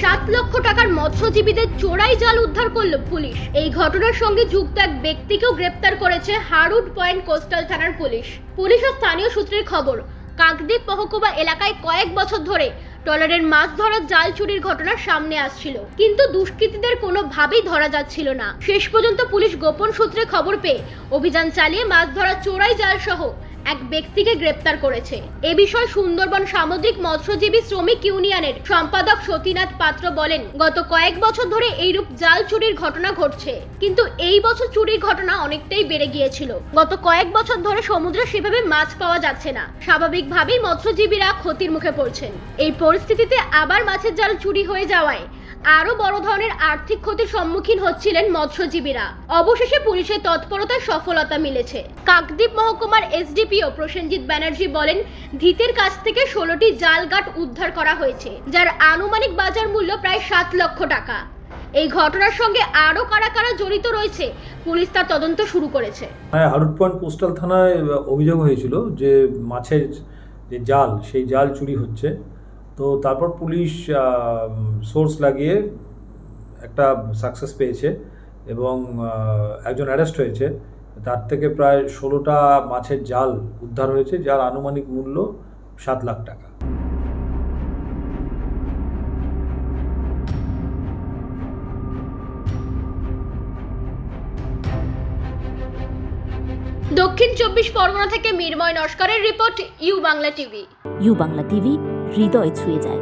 সাত লক্ষ টাকার মৎস্যজীবীদের চোরাই জাল উদ্ধার করল পুলিশ। এই ঘটনার সঙ্গে যুক্ত এক ব্যক্তিকেও গ্রেপ্তার করেছে হারুড পয়েন্ট কোস্টাল থানার পুলিশ। পুলিশ ও স্থানীয় সূত্রের খবর, কাকদ্বীপ মহকুমা এলাকায় কয়েক বছর ধরে ট্রলারের মাছ ধরার জাল চুরির ঘটনা সামনে আসছিল। কিন্তু দুষ্কৃতীদের কোনোভাবেই ধরা যাচ্ছিল না। শেষ পর্যন্ত পুলিশ গোপন সূত্রে খবর পেয়ে অভিযান চালিয়ে মাছ ধরা চোরাই জাল সহ এক ব্যক্তিকে গ্রেপ্তার করেছে। এ বিষয়ে সুন্দরবন সামুদ্রিক মৎস্যজীবী শ্রমিক ইউনিয়নের সম্পাদক সতীনাথ পাত্র বলেন, গত কয়েক বছর ধরে এইরূপ জাল চুরির ঘটনা ঘটছে। কিন্তু এই বছর চুরির ঘটনা অনেকটাই বেড়ে গিয়েছিল। গত কয়েক বছর ধরে সমুদ্রে সেভাবে মাছ পাওয়া যাচ্ছে না। স্বাভাবিকভাবেই মৎস্যজীবীরা ক্ষতির মুখে পড়ছেন। এই পরিস্থিতিতে আবার মাছের জাল চুরি হয়ে যাওয়ায় আরও বড় ধরনের আর্থিক ক্ষতির সম্মুখীন হচ্ছিলেন মৎস্যজীবীরা। অবশেষে পুলিশের তৎপরতায় সফলতা মিলেছে। কাকদ্বীপ মহকুমার এসডিপিও প্রসেনজিৎ ব্যানার্জি বলেন, ধীতের কাছ থেকে ষোলোটি জাল গাট উদ্ধার করা হয়েছে, যার আনুমানিক বাজার মূল্য প্রায় সাত লক্ষ টাকা। এই ঘটনার সঙ্গে আরও কারা কারা জড়িত রয়েছে, পুলিশ তার তদন্ত শুরু করেছে। হ্যাঁ হারুড পয়েন্ট কোস্টাল থানায় অভিযোগ হয়েছিল যে মাছের যে জাল, সেই জাল চুরি হচ্ছে। তো তারপর পুলিশ সোর্স লাগিয়ে একটা সাকসেস পেয়েছে এবং একজন অ্যারেস্ট হয়েছে। তার থেকে প্রায় ষোলোটা মাছের জাল উদ্ধার হয়েছে যার আনুমানিক মূল্য সাত লাখ টাকা। দক্ষিণ চব্বিশ পরগনা থেকে Mirmoy নস্করের report U Bangla TV. U Bangla TV হৃদয় ছুঁয়ে যায়।